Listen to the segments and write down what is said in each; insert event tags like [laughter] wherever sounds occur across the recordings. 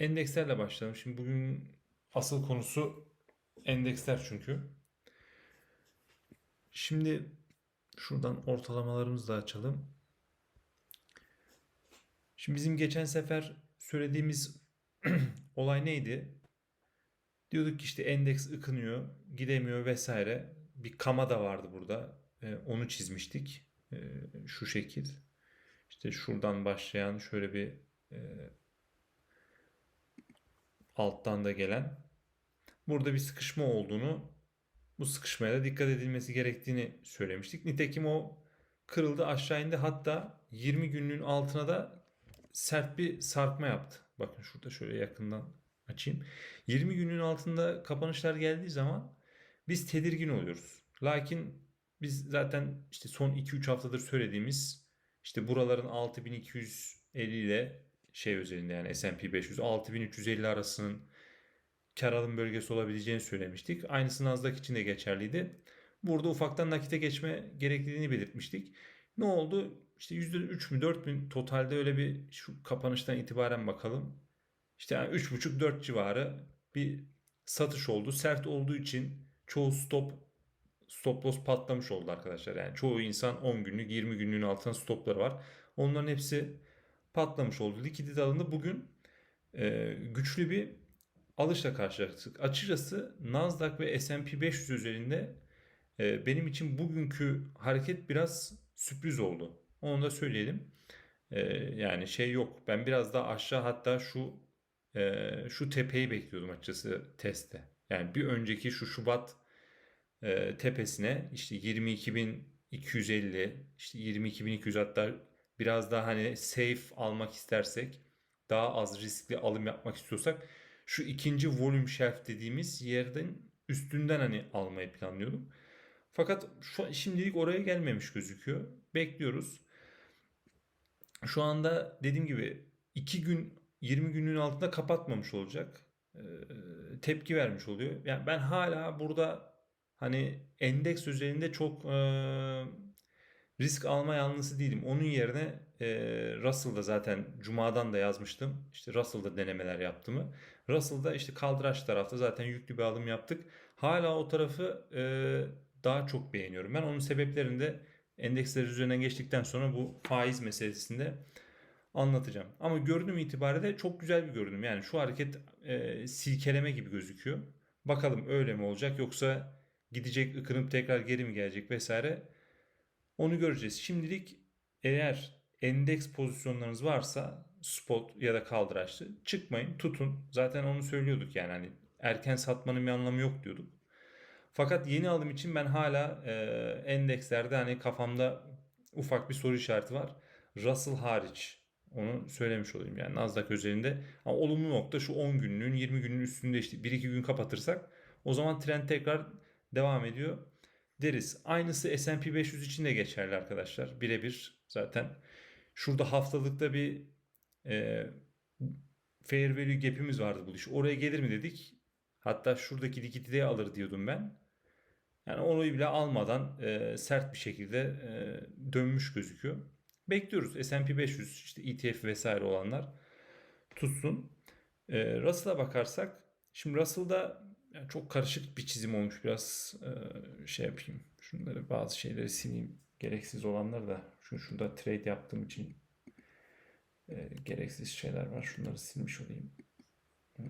Endekslerle başlayalım. Şimdi bugün asıl konusu endeksler çünkü. Şimdi şuradan ortalamalarımızı da açalım. Şimdi bizim geçen sefer söylediğimiz [clears throat] olay neydi? Diyorduk ki işte endeks ıkınıyor, gidemiyor vesaire. Bir kama da vardı burada. Ee, onu çizmiştik. Ee, şu şekil. İşte şuradan başlayan şöyle bir e, alttan da gelen. Burada bir sıkışma olduğunu, bu sıkışmaya da dikkat edilmesi gerektiğini söylemiştik. Nitekim o kırıldı aşağı indi. Hatta 20 günlüğün altına da sert bir sarkma yaptı. Bakın şurada şöyle yakından açayım. 20 günlüğün altında kapanışlar geldiği zaman biz tedirgin oluyoruz. Lakin biz zaten işte son 2-3 haftadır söylediğimiz işte buraların 6250 ile şey özelinde yani S&P 500 6350 arasının kar alım bölgesi olabileceğini söylemiştik. Aynısı Nasdaq için de geçerliydi. Burada ufaktan nakite geçme gerekliliğini belirtmiştik. Ne oldu? İşte %3 mü 4 mü totalde öyle bir şu kapanıştan itibaren bakalım. İşte yani 3,5-4 civarı bir satış oldu. Sert olduğu için çoğu stop stop loss patlamış oldu arkadaşlar. Yani çoğu insan 10 günlük 20 günlüğün altına stopları var. Onların hepsi patlamış oldu. Likidite alındı. Bugün e, güçlü bir alışla karşılaştık. Açıkçası Nasdaq ve S&P 500 üzerinde e, benim için bugünkü hareket biraz sürpriz oldu. Onu da söyleyelim. E, yani şey yok. Ben biraz daha aşağı hatta şu e, şu tepeyi bekliyordum açıkçası testte. Yani bir önceki şu Şubat e, tepesine işte 22.250 işte 22.200 hatta biraz daha hani safe almak istersek daha az riskli alım yapmak istiyorsak şu ikinci volume shelf dediğimiz yerden üstünden hani almayı planlıyordum. Fakat şu şimdilik oraya gelmemiş gözüküyor. Bekliyoruz. Şu anda dediğim gibi 2 gün 20 günün altında kapatmamış olacak. Ee, tepki vermiş oluyor. Yani ben hala burada hani endeks üzerinde çok e, risk alma yanlısı değilim. Onun yerine e, Russell'da zaten Cuma'dan da yazmıştım. İşte Russell'da denemeler yaptığımı. Russell'da işte kaldıraç tarafta zaten yüklü bir alım yaptık. Hala o tarafı e, daha çok beğeniyorum. Ben onun sebeplerini de endeksler üzerinden geçtikten sonra bu faiz meselesinde anlatacağım. Ama görünüm itibariyle çok güzel bir görünüm. Yani şu hareket e, silkeleme gibi gözüküyor. Bakalım öyle mi olacak yoksa gidecek ıkınıp tekrar geri mi gelecek vesaire. Onu göreceğiz. Şimdilik eğer endeks pozisyonlarınız varsa spot ya da kaldıraçlı çıkmayın tutun. Zaten onu söylüyorduk yani hani erken satmanın bir anlamı yok diyorduk. Fakat yeni alım için ben hala e, endekslerde hani kafamda ufak bir soru işareti var. Russell hariç onu söylemiş olayım yani Nasdaq özelinde. Ama olumlu nokta şu 10 günlüğün 20 günün üstünde işte 1-2 gün kapatırsak o zaman trend tekrar devam ediyor deriz. Aynısı S&P 500 için de geçerli arkadaşlar. Birebir zaten. Şurada haftalıkta bir e, fair value gap'imiz vardı bu iş. Oraya gelir mi dedik. Hatta şuradaki likiditeyi alır diyordum ben. Yani onu bile almadan e, sert bir şekilde e, dönmüş gözüküyor. Bekliyoruz. S&P 500 işte ETF vesaire olanlar tutsun. E, Russell'a bakarsak şimdi Russell'da yani çok karışık bir çizim olmuş biraz e, şey yapayım. Şunları bazı şeyleri sileyim. Gereksiz olanları da şu şurada trade yaptığım için e, gereksiz şeyler var. Şunları silmiş olayım. Hmm.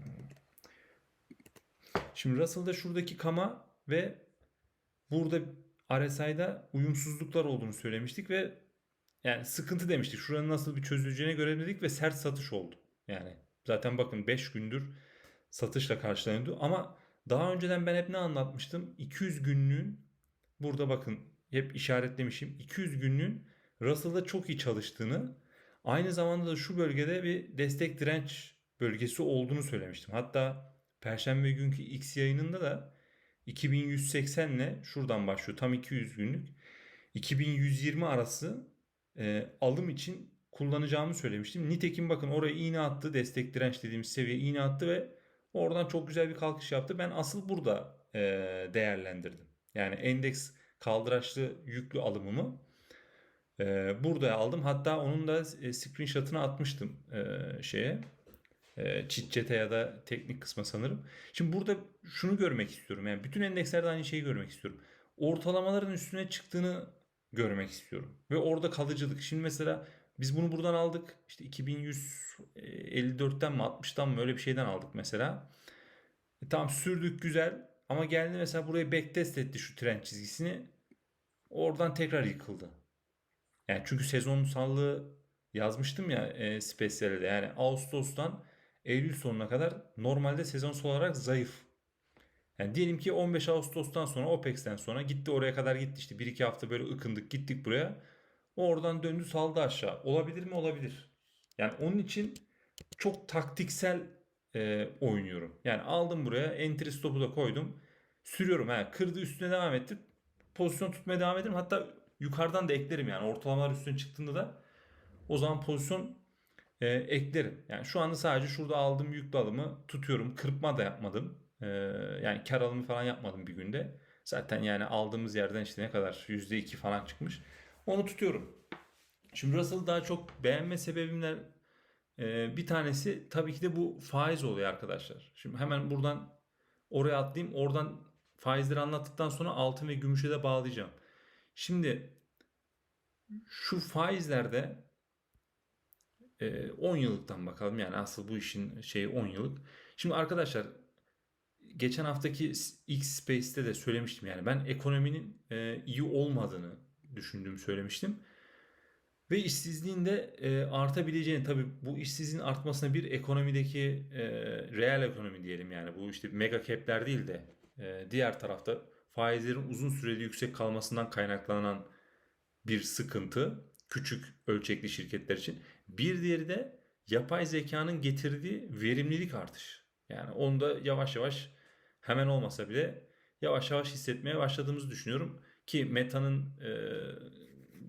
Şimdi Russell'da şuradaki kama ve burada RSI'da uyumsuzluklar olduğunu söylemiştik ve yani sıkıntı demiştik. Şuranın nasıl bir çözüleceğine göre dedik ve sert satış oldu. Yani zaten bakın 5 gündür satışla karşılanıyordu ama daha önceden ben hep ne anlatmıştım? 200 günlüğün burada bakın hep işaretlemişim. 200 günlüğün Russell'da çok iyi çalıştığını aynı zamanda da şu bölgede bir destek direnç bölgesi olduğunu söylemiştim. Hatta Perşembe günkü X yayınında da 2180 ile şuradan başlıyor tam 200 günlük 2120 arası e, alım için kullanacağımı söylemiştim. Nitekim bakın oraya iğne attı destek direnç dediğimiz seviye iğne attı ve Oradan çok güzel bir kalkış yaptı. Ben asıl burada e, değerlendirdim. Yani endeks kaldıraçlı yüklü alımımı e, burada aldım. Hatta onun da e, screenshot'ını atmıştım e, şeye E, çiçete ya da teknik kısma sanırım. Şimdi burada şunu görmek istiyorum. Yani bütün endekslerde aynı şeyi görmek istiyorum. Ortalamaların üstüne çıktığını görmek istiyorum. Ve orada kalıcılık. Şimdi mesela biz bunu buradan aldık. İşte 2154'ten mi 60'tan mı öyle bir şeyden aldık mesela. E, tamam sürdük güzel. Ama geldi mesela burayı backtest etti şu trend çizgisini. Oradan tekrar yıkıldı. Yani çünkü sezonsallığı yazmıştım ya e, spesiyelde. Yani Ağustos'tan Eylül sonuna kadar normalde sezonsal olarak zayıf. Yani diyelim ki 15 Ağustos'tan sonra OPEX'ten sonra gitti oraya kadar gitti işte 1-2 hafta böyle ıkındık gittik buraya. Oradan döndü saldı aşağı. Olabilir mi? Olabilir. Yani onun için çok taktiksel e, oynuyorum. Yani aldım buraya entry stop'u da koydum. Sürüyorum. Yani kırdı üstüne devam ettim. Pozisyon tutmaya devam ederim. Hatta yukarıdan da eklerim yani ortalamalar üstüne çıktığında da o zaman pozisyon e, eklerim. Yani şu anda sadece şurada aldığım yüklü alımı tutuyorum. Kırpma da yapmadım. E, yani kar alımı falan yapmadım bir günde. Zaten yani aldığımız yerden işte ne kadar %2 falan çıkmış. Onu tutuyorum. Şimdi Russell'ı daha çok beğenme sebebimler e, bir tanesi tabii ki de bu faiz oluyor arkadaşlar. Şimdi hemen buradan oraya atlayayım. Oradan faizleri anlattıktan sonra altın ve gümüşe de bağlayacağım. Şimdi şu faizlerde e, 10 yıllıktan bakalım. Yani asıl bu işin şeyi 10 yıllık. Şimdi arkadaşlar geçen haftaki X Space'te de söylemiştim yani ben ekonominin e, iyi olmadığını düşündüğümü söylemiştim. Ve işsizliğin de e, artabileceğini tabii bu işsizliğin artmasına bir ekonomideki e, reel ekonomi diyelim yani bu işte mega cap'ler değil de e, diğer tarafta faizlerin uzun süreli yüksek kalmasından kaynaklanan bir sıkıntı küçük ölçekli şirketler için. Bir diğeri de yapay zekanın getirdiği verimlilik artışı. Yani onu da yavaş yavaş hemen olmasa bile yavaş yavaş hissetmeye başladığımızı düşünüyorum. Ki Meta'nın e,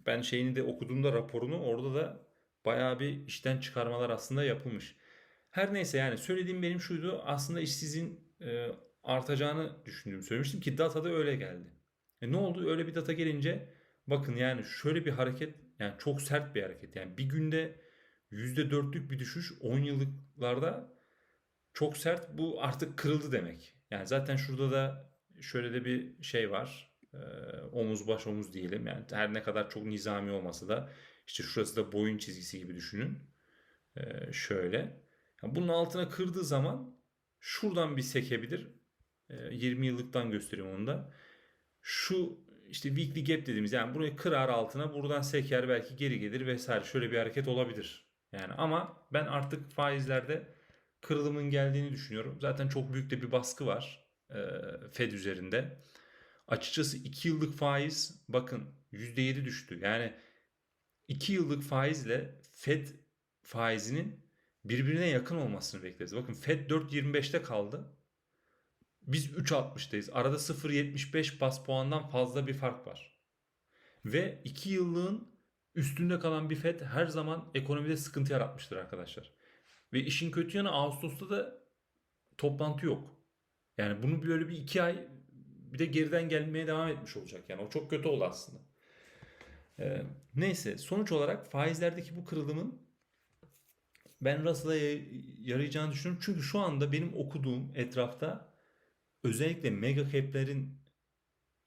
ben şeyini de okuduğumda raporunu orada da bayağı bir işten çıkarmalar aslında yapılmış. Her neyse yani söylediğim benim şuydu aslında işsizin e, artacağını düşündüğümü söylemiştim ki datada öyle geldi. E ne oldu? Öyle bir data gelince bakın yani şöyle bir hareket yani çok sert bir hareket. Yani bir günde %4'lük bir düşüş 10 yıllıklarda çok sert bu artık kırıldı demek. Yani zaten şurada da şöyle de bir şey var. Ee, omuz baş omuz diyelim. Yani her ne kadar çok nizami olmasa da işte şurası da boyun çizgisi gibi düşünün. Ee, şöyle. Bunun altına kırdığı zaman şuradan bir sekebilir. Ee, 20 yıllıktan göstereyim onu da. Şu işte weekly gap dediğimiz yani burayı kırar altına buradan seker belki geri gelir vesaire şöyle bir hareket olabilir. Yani ama ben artık faizlerde kırılımın geldiğini düşünüyorum. Zaten çok büyük de bir baskı var Fed üzerinde. Açıkçası 2 yıllık faiz bakın %7 düştü. Yani 2 yıllık faizle Fed faizinin birbirine yakın olmasını bekleriz. Bakın Fed 4.25'te kaldı. Biz 3.60'dayız. Arada 0.75 bas puandan fazla bir fark var. Ve 2 yıllığın üstünde kalan bir Fed her zaman ekonomide sıkıntı yaratmıştır arkadaşlar. Ve işin kötü yanı Ağustos'ta da toplantı yok. Yani bunu böyle bir iki ay bir de geriden gelmeye devam etmiş olacak. Yani o çok kötü oldu aslında. Ee, neyse sonuç olarak faizlerdeki bu kırılımın ben Russell'a yarayacağını düşünüyorum. Çünkü şu anda benim okuduğum etrafta özellikle mega cap'lerin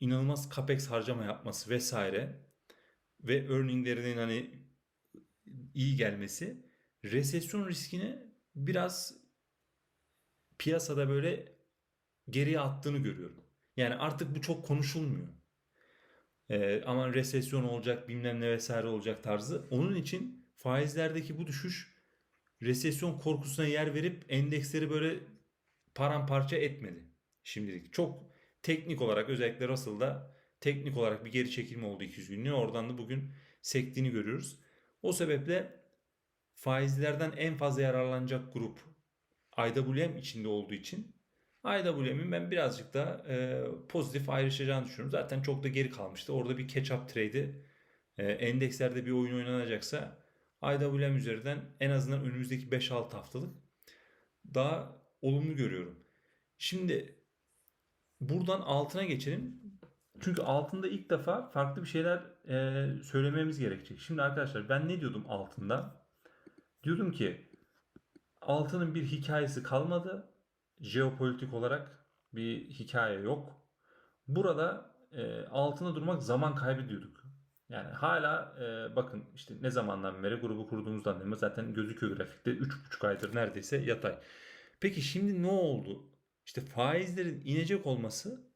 inanılmaz capex harcama yapması vesaire ve earninglerinin hani iyi gelmesi resesyon riskini biraz piyasada böyle geriye attığını görüyorum. Yani artık bu çok konuşulmuyor. Ee, aman resesyon olacak bilmem ne vesaire olacak tarzı. Onun için faizlerdeki bu düşüş resesyon korkusuna yer verip endeksleri böyle paramparça etmedi şimdilik. Çok teknik olarak özellikle Russell'da teknik olarak bir geri çekilme oldu 200 günlüğüne. Oradan da bugün sektiğini görüyoruz. O sebeple faizlerden en fazla yararlanacak grup IWM içinde olduğu için IWM'in ben birazcık da e, pozitif ayrışacağını düşünüyorum. Zaten çok da geri kalmıştı. Orada bir catch-up trade'i e, endekslerde bir oyun oynanacaksa IWM üzerinden en azından önümüzdeki 5-6 haftalık daha olumlu görüyorum. Şimdi buradan altına geçelim. Çünkü altında ilk defa farklı bir şeyler e, söylememiz gerekecek. Şimdi arkadaşlar ben ne diyordum altında? Diyordum ki altının bir hikayesi kalmadı. Jeopolitik olarak bir hikaye yok. Burada e, altına durmak zaman kaybediyorduk. Yani hala e, bakın işte ne zamandan beri grubu kurduğumuzdan beri zaten gözüküyor grafikte 3,5 aydır neredeyse yatay. Peki şimdi ne oldu? İşte faizlerin inecek olması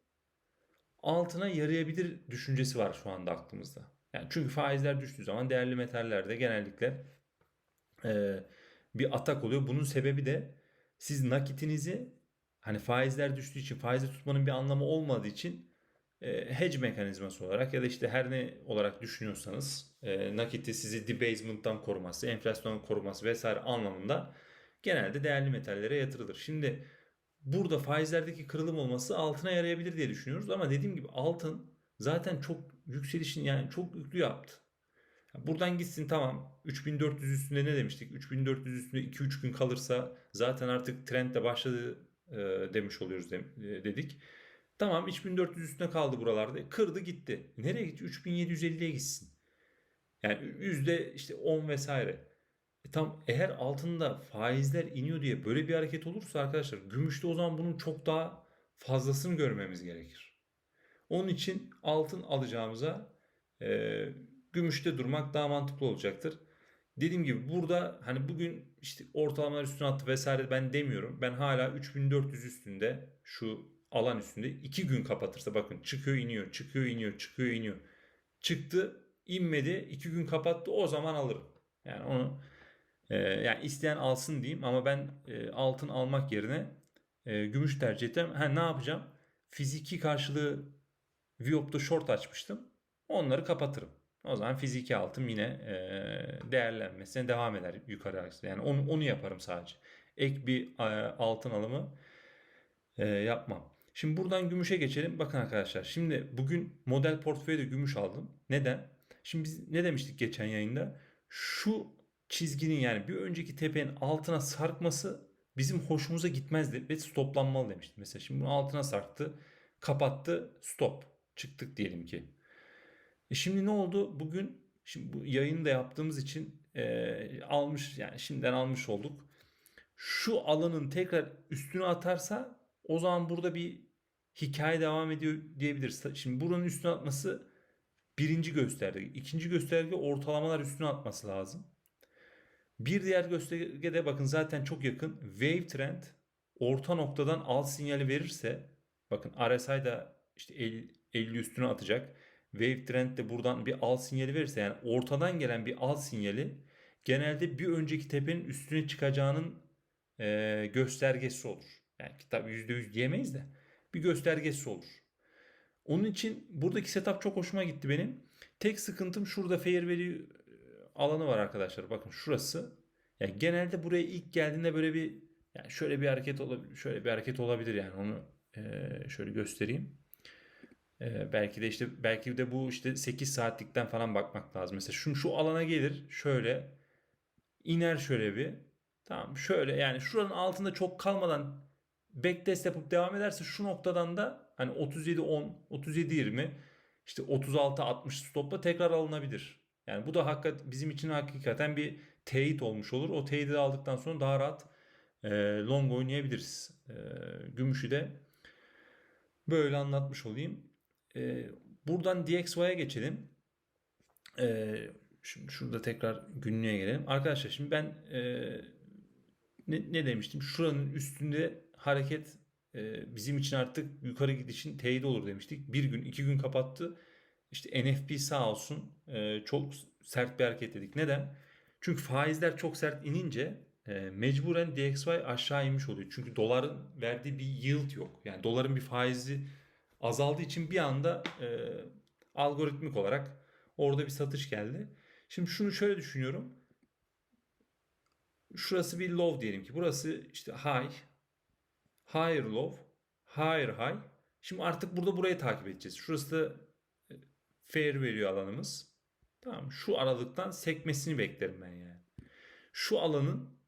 altına yarayabilir düşüncesi var şu anda aklımızda. Yani çünkü faizler düştüğü zaman değerli metallerde genellikle e, bir atak oluyor. Bunun sebebi de siz nakitinizi hani faizler düştüğü için faizi tutmanın bir anlamı olmadığı için e, hedge mekanizması olarak ya da işte her ne olarak düşünüyorsanız e, nakiti sizi debasement'tan koruması, enflasyondan koruması vesaire anlamında genelde değerli metallere yatırılır. Şimdi burada faizlerdeki kırılım olması altına yarayabilir diye düşünüyoruz ama dediğim gibi altın zaten çok yükselişini yani çok yüklü yaptı. Buradan gitsin tamam 3400 üstünde ne demiştik? 3400 üstünde 2-3 gün kalırsa zaten artık trend de başladı e, demiş oluyoruz e, dedik. Tamam 3400 üstüne kaldı buralarda. Kırdı gitti. Nereye gitti? 3750'ye gitsin. Yani yüzde işte 10 vesaire. E tam eğer altında faizler iniyor diye böyle bir hareket olursa arkadaşlar gümüşte o zaman bunun çok daha fazlasını görmemiz gerekir. Onun için altın alacağımıza e, gümüşte durmak daha mantıklı olacaktır. Dediğim gibi burada hani bugün işte ortalamalar üstüne attı vesaire ben demiyorum. Ben hala 3400 üstünde şu alan üstünde 2 gün kapatırsa bakın çıkıyor iniyor çıkıyor iniyor çıkıyor iniyor. Çıktı inmedi 2 gün kapattı o zaman alırım. Yani onu e, yani isteyen alsın diyeyim ama ben e, altın almak yerine e, gümüş tercih ettim. Ha ne yapacağım? Fiziki karşılığı Viop'ta short açmıştım. Onları kapatırım. O zaman fiziki altın yine e, değerlenmesine devam eder yukarı aksı. Yani onu, onu yaparım sadece. Ek bir e, altın alımı e, yapmam. Şimdi buradan gümüşe geçelim. Bakın arkadaşlar şimdi bugün model portföyde gümüş aldım. Neden? Şimdi biz ne demiştik geçen yayında? Şu çizginin yani bir önceki tepenin altına sarkması bizim hoşumuza gitmezdi ve stoplanmalı demiştim. Mesela şimdi bunu altına sarktı, kapattı, stop. Çıktık diyelim ki. E şimdi ne oldu? Bugün şimdi bu yayını da yaptığımız için e, almış yani şimdiden almış olduk. Şu alanın tekrar üstüne atarsa o zaman burada bir hikaye devam ediyor diyebiliriz. Şimdi buranın üstüne atması birinci gösterge. İkinci gösterge ortalamalar üstüne atması lazım. Bir diğer göstergede bakın zaten çok yakın. Wave trend orta noktadan alt sinyali verirse bakın RSI da işte 50, 50 üstüne atacak. Wave trend de buradan bir alt sinyali verirse yani ortadan gelen bir alt sinyali genelde bir önceki tepenin üstüne çıkacağının e, göstergesi olur. Yani tabii %100 diyemeyiz de bir göstergesi olur. Onun için buradaki setup çok hoşuma gitti benim. Tek sıkıntım şurada fair value alanı var arkadaşlar. Bakın şurası. Yani genelde buraya ilk geldiğinde böyle bir yani şöyle bir hareket olabilir. Şöyle bir hareket olabilir yani onu e, şöyle göstereyim. E, belki de işte belki de bu işte 8 saatlikten falan bakmak lazım. Mesela şu şu alana gelir şöyle iner şöyle bir. Tamam şöyle yani şuranın altında çok kalmadan backtest yapıp devam ederse şu noktadan da hani 37 10 37 20 işte 36 60 stopla tekrar alınabilir. Yani bu da hakikat bizim için hakikaten bir teyit olmuş olur. O teyidi aldıktan sonra daha rahat e, long oynayabiliriz. E, gümüşü de böyle anlatmış olayım. E, buradan DXY'ye geçelim. E, şimdi şurada tekrar günlüğe gelelim. Arkadaşlar şimdi ben e, ne, ne demiştim? Şuranın üstünde hareket e, bizim için artık yukarı gidişin teyidi olur demiştik. Bir gün, iki gün kapattı. İşte NFP sağ olsun e, çok sert bir hareket dedik. Neden? Çünkü faizler çok sert inince e, mecburen DXY aşağı inmiş oluyor. Çünkü doların verdiği bir yield yok. Yani doların bir faizi azaldığı için bir anda e, algoritmik olarak orada bir satış geldi. Şimdi şunu şöyle düşünüyorum. Şurası bir low diyelim ki. Burası işte high, higher low, higher high. Şimdi artık burada burayı takip edeceğiz. Şurası da fair veriyor alanımız. Tamam şu aralıktan sekmesini beklerim ben yani. Şu alanın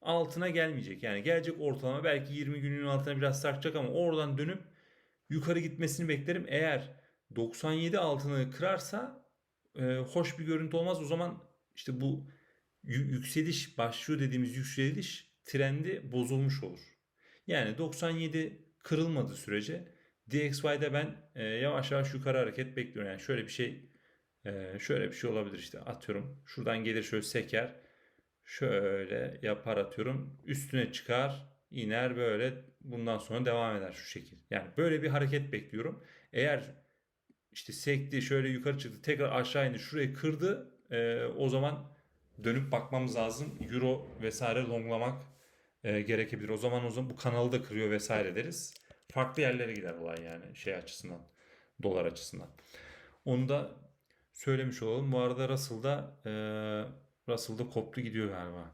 altına gelmeyecek. Yani gelecek ortalama belki 20 günün altına biraz sarkacak ama oradan dönüp yukarı gitmesini beklerim. Eğer 97 altını kırarsa e, hoş bir görüntü olmaz. O zaman işte bu yükseliş başlıyor dediğimiz yükseliş trendi bozulmuş olur. Yani 97 kırılmadığı sürece DXY'de ben e, yavaş yavaş yukarı hareket bekliyorum. Yani şöyle bir şey e, şöyle bir şey olabilir işte atıyorum. Şuradan gelir şöyle seker. Şöyle yapar atıyorum. Üstüne çıkar, iner böyle bundan sonra devam eder şu şekil. Yani böyle bir hareket bekliyorum. Eğer işte sekti şöyle yukarı çıktı tekrar aşağı indi şurayı kırdı e, o zaman dönüp bakmamız lazım. Euro vesaire longlamak e, gerekebilir. O zaman o zaman bu kanalı da kırıyor vesaire deriz. Farklı yerlere gider olay yani şey açısından. Dolar açısından. Onu da söylemiş olalım. Bu arada Russell'da e, Russell'da koptu gidiyor galiba.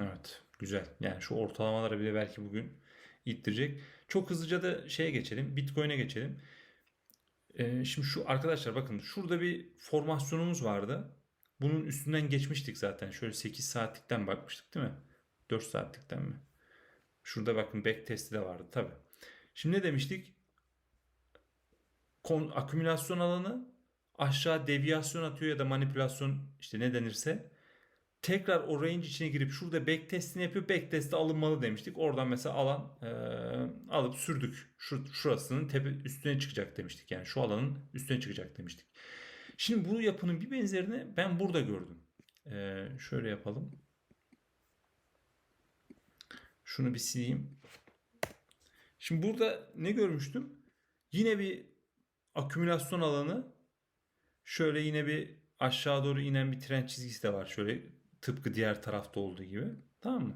Evet. Güzel. Yani şu ortalamaları bile belki bugün ittirecek. Çok hızlıca da şeye geçelim. Bitcoin'e geçelim. Ee, şimdi şu arkadaşlar bakın şurada bir formasyonumuz vardı. Bunun üstünden geçmiştik zaten. Şöyle 8 saatlikten bakmıştık değil mi? 4 saatlikten mi? Şurada bakın back testi de vardı tabi. Şimdi ne demiştik? Kon, akümülasyon alanı aşağı deviyasyon atıyor ya da manipülasyon işte ne denirse tekrar o range içine girip şurada back testini yapıyor. Back testi alınmalı demiştik. Oradan mesela alan e, alıp sürdük. Şu, şurasının tepe üstüne çıkacak demiştik. Yani şu alanın üstüne çıkacak demiştik. Şimdi bu yapının bir benzerini ben burada gördüm. E, şöyle yapalım. Şunu bir sileyim. Şimdi burada ne görmüştüm? Yine bir akümülasyon alanı. Şöyle yine bir aşağı doğru inen bir trend çizgisi de var. Şöyle tıpkı diğer tarafta olduğu gibi. Tamam mı?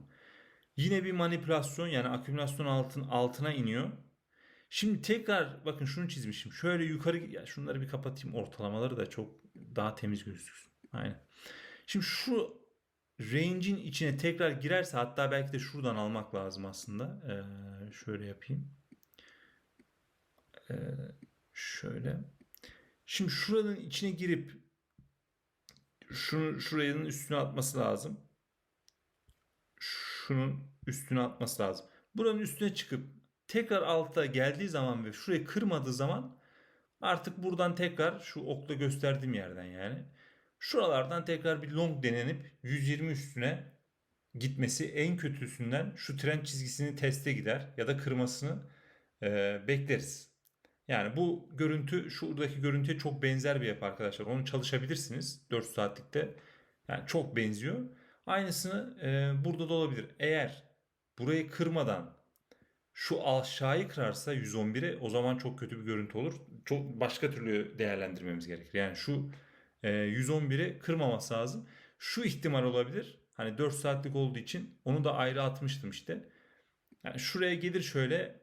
Yine bir manipülasyon yani akümülasyon altın altına iniyor. Şimdi tekrar bakın şunu çizmişim. Şöyle yukarı ya şunları bir kapatayım ortalamaları da çok daha temiz gözüksün. Aynen. Şimdi şu range'in içine tekrar girerse hatta belki de şuradan almak lazım aslında. Ee, şöyle yapayım. Ee, şöyle. Şimdi şuranın içine girip şunu şuranın üstüne atması lazım. Şunun üstüne atması lazım. Buranın üstüne çıkıp tekrar alta geldiği zaman ve şurayı kırmadığı zaman artık buradan tekrar şu okla gösterdiğim yerden yani şuralardan tekrar bir long denenip 120 üstüne gitmesi en kötüsünden şu trend çizgisini teste gider ya da kırmasını e, bekleriz. Yani bu görüntü şuradaki görüntüye çok benzer bir yapı arkadaşlar. Onu çalışabilirsiniz 4 saatlikte. Yani çok benziyor. Aynısını e, burada da olabilir. Eğer burayı kırmadan şu aşağıyı kırarsa 111'e o zaman çok kötü bir görüntü olur. Çok başka türlü değerlendirmemiz gerekir. Yani şu e, 111'i kırmaması lazım. Şu ihtimal olabilir. Hani 4 saatlik olduğu için onu da ayrı atmıştım işte. Yani şuraya gelir şöyle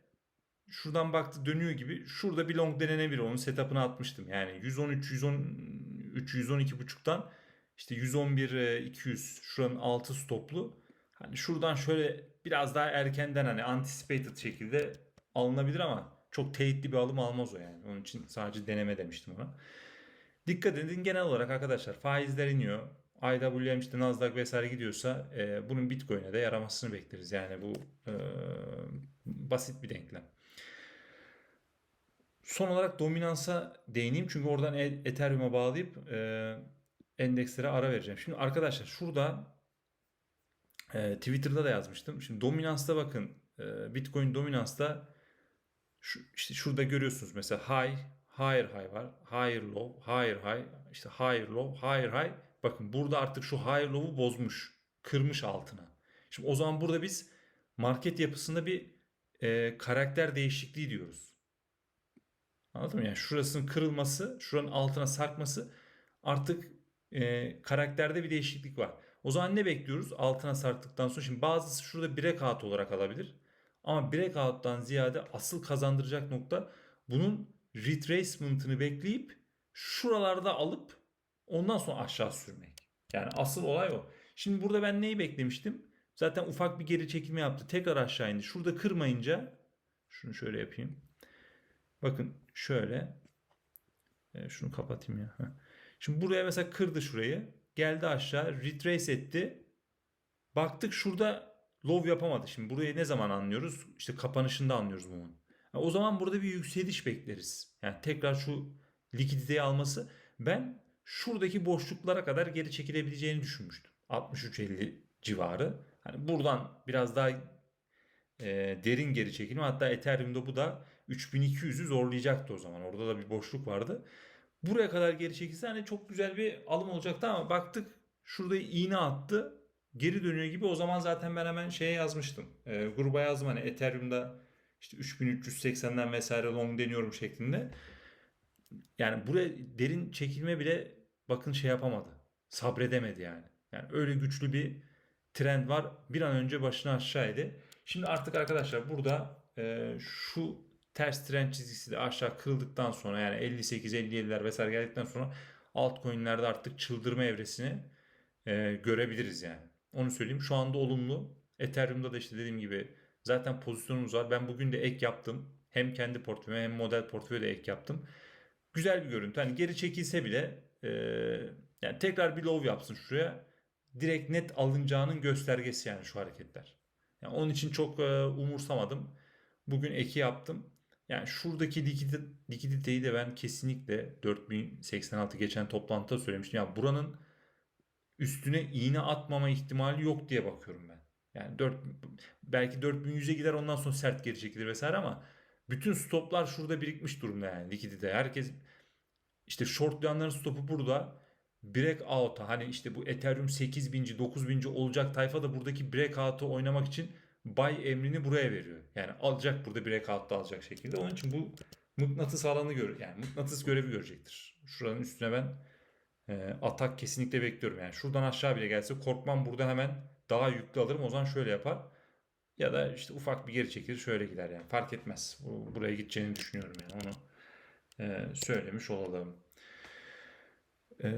şuradan baktı dönüyor gibi. Şurada bir long denenebilir. Onun setup'ını atmıştım. Yani 113, 113, 112 buçuktan işte 111, 200 şuranın altı stoplu. Hani şuradan şöyle biraz daha erkenden hani anticipated şekilde alınabilir ama çok teyitli bir alım almaz o yani. Onun için sadece deneme demiştim ona. Dikkat edin genel olarak arkadaşlar faizler iniyor. IWM işte Nasdaq vesaire gidiyorsa e, bunun Bitcoin'e de yaramasını bekleriz. Yani bu e, basit bir denklem. Son olarak dominansa değineyim çünkü oradan E- Ethereum'a bağlayıp e, endekslere ara vereceğim. Şimdi arkadaşlar şurada e, Twitter'da da yazmıştım. Şimdi dominansta bakın e, Bitcoin dominansta şu, işte şurada görüyorsunuz mesela high, higher high var. Higher low, higher high, işte higher low, higher high. Bakın burada artık şu higher low'u bozmuş. Kırmış altına. Şimdi o zaman burada biz market yapısında bir e, karakter değişikliği diyoruz. Anladın mı? Yani şurasının kırılması, şuranın altına sarkması artık e, karakterde bir değişiklik var. O zaman ne bekliyoruz? Altına sarktıktan sonra şimdi bazısı şurada breakout olarak alabilir. Ama breakout'tan ziyade asıl kazandıracak nokta bunun retracement'ını bekleyip şuralarda alıp ondan sonra aşağı sürmek. Yani asıl olay o. Şimdi burada ben neyi beklemiştim? Zaten ufak bir geri çekilme yaptı. Tekrar aşağı indi. Şurada kırmayınca şunu şöyle yapayım. Bakın şöyle. E, şunu kapatayım ya. Şimdi buraya mesela kırdı şurayı. Geldi aşağı. Retrace etti. Baktık şurada low yapamadı. Şimdi burayı ne zaman anlıyoruz? İşte kapanışında anlıyoruz bunun. Yani o zaman burada bir yükseliş bekleriz. Yani tekrar şu likiditeyi alması. Ben şuradaki boşluklara kadar geri çekilebileceğini düşünmüştüm. 63-50 civarı. Hani buradan biraz daha e, derin geri çekilme hatta Ethereum'da bu da 3200'ü zorlayacaktı o zaman. Orada da bir boşluk vardı. Buraya kadar geri çekilse hani çok güzel bir alım olacaktı ama baktık şurada iğne attı. Geri dönüyor gibi o zaman zaten ben hemen şeye yazmıştım. E, gruba yazdım hani Ethereum'da işte 3380'den vesaire long deniyorum şeklinde. Yani buraya derin çekilme bile bakın şey yapamadı. Sabredemedi yani. Yani öyle güçlü bir trend var. Bir an önce başını aşağıydı. Şimdi artık arkadaşlar burada e, şu ters trend çizgisi de aşağı kırıldıktan sonra yani 58-57'ler vesaire geldikten sonra altcoin'lerde artık çıldırma evresini e, görebiliriz yani. Onu söyleyeyim. Şu anda olumlu. Ethereum'da da işte dediğim gibi zaten pozisyonumuz var. Ben bugün de ek yaptım. Hem kendi portföyüme hem model portföye de ek yaptım. Güzel bir görüntü. Hani geri çekilse bile e, yani tekrar bir low yapsın şuraya. Direkt net alınacağının göstergesi yani şu hareketler. Yani onun için çok e, umursamadım. Bugün eki yaptım. Yani şuradaki likidite, likiditeyi de ben kesinlikle 4086 geçen toplantıda söylemiştim. Ya buranın üstüne iğne atmama ihtimali yok diye bakıyorum ben. Yani 4 belki 4100'e gider ondan sonra sert geri çekilir vesaire ama bütün stoplar şurada birikmiş durumda yani likidite. Herkes işte shortlayanların stopu burada. Breakout'a hani işte bu Ethereum 8000'ci 9000'ci olacak tayfa da buradaki breakout'u oynamak için buy emrini buraya veriyor. Yani alacak burada breakout'ta alacak şekilde. Onun için bu mıknatıs alanı gör yani mıknatıs görevi görecektir. Şuranın üstüne ben e, atak kesinlikle bekliyorum. Yani şuradan aşağı bile gelse korkmam burada hemen daha yüklü alırım. O zaman şöyle yapar. Ya da işte ufak bir geri çekilir şöyle gider yani fark etmez. Bu, buraya gideceğini düşünüyorum yani onu e, söylemiş olalım. E,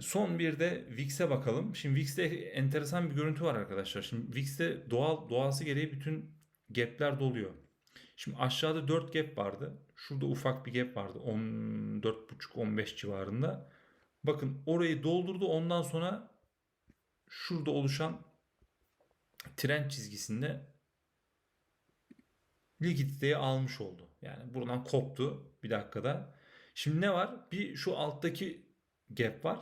son bir de VIX'e bakalım. Şimdi VIX'te enteresan bir görüntü var arkadaşlar. Şimdi VIX'te doğal doğası gereği bütün gap'ler doluyor. Şimdi aşağıda 4 gap vardı. Şurada ufak bir gap vardı. 14.5-15 civarında. Bakın orayı doldurdu. Ondan sonra şurada oluşan trend çizgisinde likiditeyi almış oldu. Yani buradan koptu bir dakikada. Şimdi ne var? Bir şu alttaki gap var.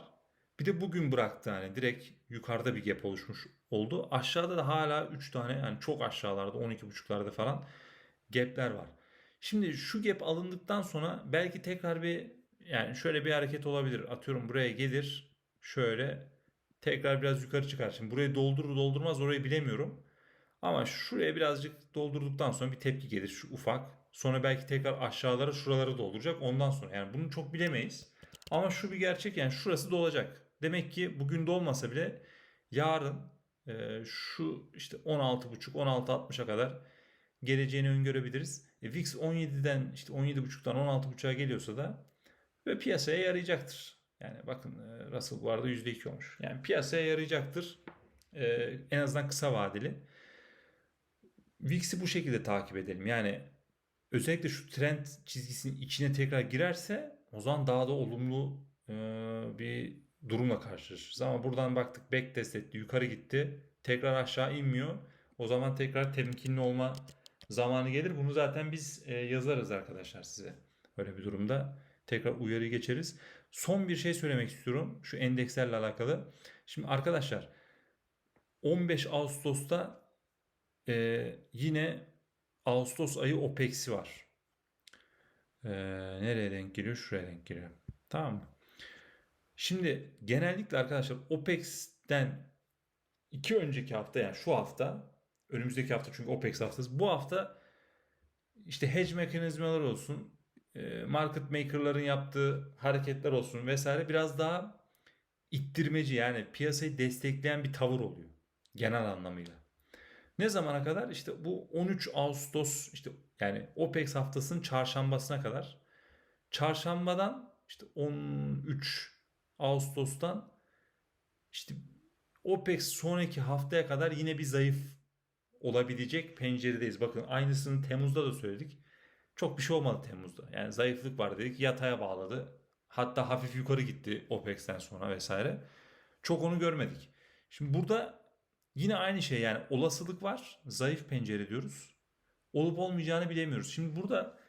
Bir de bugün bıraktı hani direkt yukarıda bir gap oluşmuş oldu. Aşağıda da hala 3 tane yani çok aşağılarda 12.5'larda falan gap'ler var. Şimdi şu gap alındıktan sonra belki tekrar bir yani şöyle bir hareket olabilir. Atıyorum buraya gelir şöyle tekrar biraz yukarı çıkar. Şimdi burayı doldurur doldurmaz orayı bilemiyorum. Ama şuraya birazcık doldurduktan sonra bir tepki gelir şu ufak. Sonra belki tekrar aşağılara şuraları dolduracak. Ondan sonra yani bunu çok bilemeyiz. Ama şu bir gerçek yani şurası dolacak. Demek ki bugün dolmasa bile yarın e, şu işte 16.5 16.60'a kadar geleceğini öngörebiliriz. E, VIX 17'den işte 17.5'tan 16.5'a geliyorsa da ve piyasaya yarayacaktır. Yani bakın e, Russell bu arada %2 olmuş. Yani piyasaya yarayacaktır. E, en azından kısa vadeli. VIX'i bu şekilde takip edelim. Yani özellikle şu trend çizgisinin içine tekrar girerse o zaman daha da olumlu e, bir durumla karşılaşırız. Ama buradan baktık back test etti yukarı gitti. Tekrar aşağı inmiyor. O zaman tekrar temkinli olma zamanı gelir. Bunu zaten biz e, yazarız arkadaşlar size. Öyle bir durumda tekrar uyarı geçeriz. Son bir şey söylemek istiyorum şu endekslerle alakalı. Şimdi arkadaşlar 15 Ağustos'ta e, yine Ağustos ayı OPEX'i var. E, nereye denk geliyor? Şuraya denk geliyor. Tamam mı? Şimdi genellikle arkadaşlar OPEX'ten iki önceki hafta yani şu hafta önümüzdeki hafta çünkü OPEX haftası bu hafta işte hedge mekanizmaları olsun market maker'ların yaptığı hareketler olsun vesaire biraz daha ittirmeci yani piyasayı destekleyen bir tavır oluyor genel anlamıyla. Ne zamana kadar? İşte bu 13 Ağustos işte yani OPEX haftasının çarşambasına kadar. Çarşambadan işte 13 Ağustos'tan işte OPEX sonraki haftaya kadar yine bir zayıf olabilecek penceredeyiz. Bakın aynısını Temmuz'da da söyledik. Çok bir şey olmadı Temmuz'da. Yani zayıflık var dedik yataya bağladı. Hatta hafif yukarı gitti OPEX'ten sonra vesaire. Çok onu görmedik. Şimdi burada yine aynı şey yani olasılık var. Zayıf pencere diyoruz. Olup olmayacağını bilemiyoruz. Şimdi burada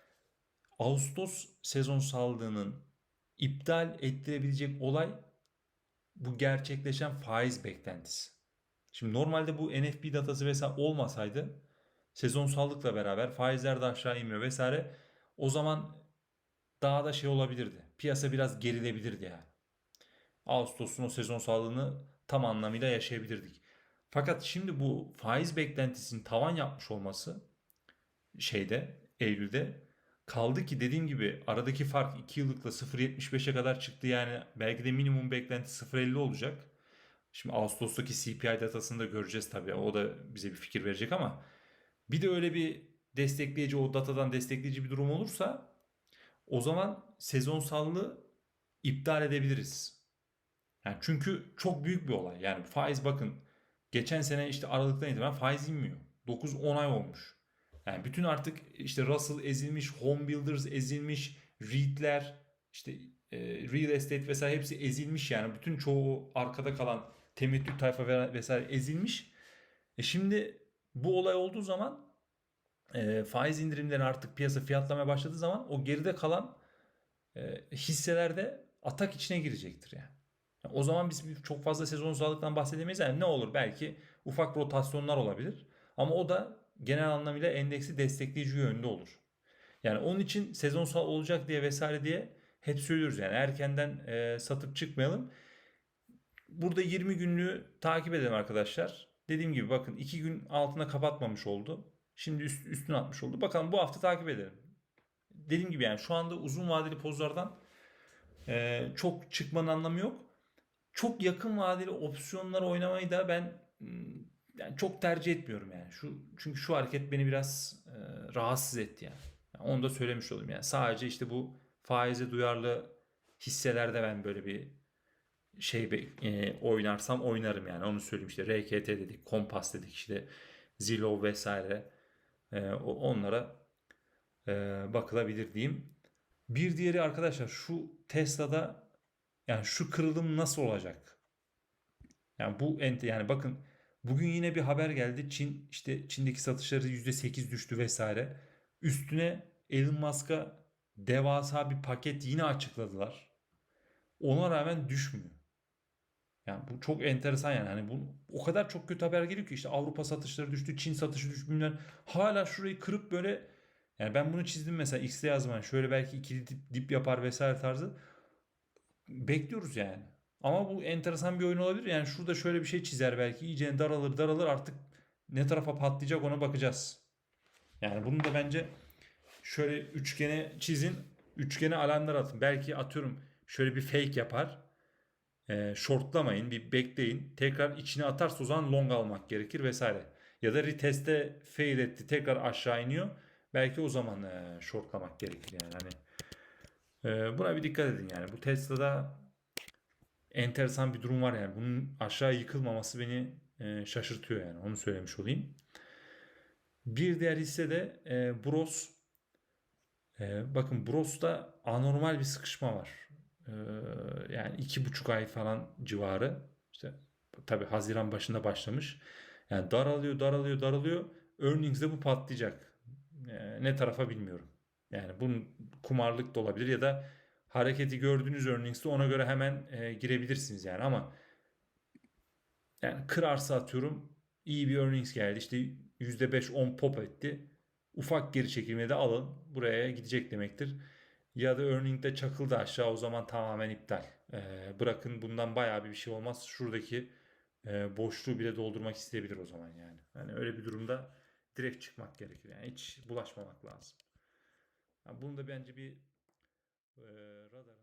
Ağustos sezon saldığının iptal ettirebilecek olay bu gerçekleşen faiz beklentisi. Şimdi normalde bu NFP datası vesaire olmasaydı sezonsallıkla beraber faizler de aşağı inmiyor vesaire o zaman daha da şey olabilirdi. Piyasa biraz gerilebilirdi yani. Ağustos'un o sezonsallığını tam anlamıyla yaşayabilirdik. Fakat şimdi bu faiz beklentisinin tavan yapmış olması şeyde Eylül'de kaldı ki dediğim gibi aradaki fark 2 yıllıkla 0.75'e kadar çıktı yani belki de minimum beklenti 0.50 olacak. Şimdi Ağustos'taki CPI datasını da göreceğiz tabii. O da bize bir fikir verecek ama bir de öyle bir destekleyici o datadan destekleyici bir durum olursa o zaman sezonsallığı iptal edebiliriz. Yani çünkü çok büyük bir olay. Yani faiz bakın geçen sene işte Aralık'tan itibaren faiz inmiyor. 9-10 ay olmuş. Yani bütün artık işte Russell ezilmiş, home builders ezilmiş, REIT'ler, işte e, real estate vesaire hepsi ezilmiş yani. Bütün çoğu arkada kalan temettü tayfa ve- vesaire ezilmiş. E şimdi bu olay olduğu zaman e, faiz indirimleri artık piyasa fiyatlamaya başladığı zaman o geride kalan e, hisselerde atak içine girecektir yani. O zaman biz çok fazla sezonsallıktan bahsedemeyiz. Yani ne olur belki ufak rotasyonlar olabilir. Ama o da genel anlamıyla endeksi destekleyici yönde olur. Yani onun için sezonsal olacak diye vesaire diye hep söylüyoruz yani erkenden e, satıp çıkmayalım. Burada 20 günlüğü takip edelim arkadaşlar. Dediğim gibi bakın 2 gün altına kapatmamış oldu. Şimdi üst, üstüne atmış oldu. Bakalım bu hafta takip edelim. Dediğim gibi yani şu anda uzun vadeli pozlardan e, çok çıkmanın anlamı yok. Çok yakın vadeli opsiyonlar oynamayı da ben mm, yani çok tercih etmiyorum yani. Şu çünkü şu hareket beni biraz e, rahatsız etti yani. Yani Onu da söylemiş olayım yani. Sadece işte bu faize duyarlı hisselerde ben böyle bir şey e, oynarsam oynarım yani. Onu söyleyeyim işte RKT dedik, Kompas dedik işte Zillow vesaire. E, onlara e, bakılabilir diyeyim. Bir diğeri arkadaşlar şu Tesla'da yani şu kırılım nasıl olacak? Yani bu ente yani bakın bugün yine bir haber geldi. Çin işte Çin'deki satışları %8 düştü vesaire. Üstüne Elon Musk'a devasa bir paket yine açıkladılar. Ona rağmen düşmüyor. Yani bu çok enteresan yani. Hani bu o kadar çok kötü haber geliyor ki işte Avrupa satışları düştü, Çin satışı düştü. Hala şurayı kırıp böyle yani ben bunu çizdim mesela X'de yazman şöyle belki ikili dip, dip yapar vesaire tarzı. Bekliyoruz yani. Ama bu enteresan bir oyun olabilir. Yani şurada şöyle bir şey çizer belki. iyice daralır daralır artık ne tarafa patlayacak ona bakacağız. Yani bunu da bence şöyle üçgene çizin. Üçgene alarmlar atın. Belki atıyorum şöyle bir fake yapar. E, shortlamayın. Bir bekleyin. Tekrar içine atarsa o zaman long almak gerekir vesaire. Ya da reteste fail etti. Tekrar aşağı iniyor. Belki o zaman e, shortlamak gerekir yani. Hani e, buna bir dikkat edin yani. Bu Tesla'da enteresan bir durum var yani. Bunun aşağı yıkılmaması beni e, şaşırtıyor yani. Onu söylemiş olayım. Bir diğer hisse de e, Bros. E, bakın Bros'ta anormal bir sıkışma var. E, yani iki buçuk ay falan civarı. İşte tabii Haziran başında başlamış. Yani daralıyor, daralıyor, daralıyor. Earnings'de bu patlayacak. E, ne tarafa bilmiyorum. Yani bunun kumarlık da olabilir ya da hareketi gördüğünüz earnings'te ona göre hemen e, girebilirsiniz yani ama yani kırarsa atıyorum iyi bir earnings geldi işte %5-10 pop etti. Ufak geri çekilme de alın buraya gidecek demektir. Ya da earning'de çakıldı aşağı o zaman tamamen iptal. E, bırakın bundan bayağı bir şey olmaz. Şuradaki e, boşluğu bile doldurmak isteyebilir o zaman yani. Yani öyle bir durumda direkt çıkmak gerekir. Yani hiç bulaşmamak lazım. Yani bunu da bence bir e, alın.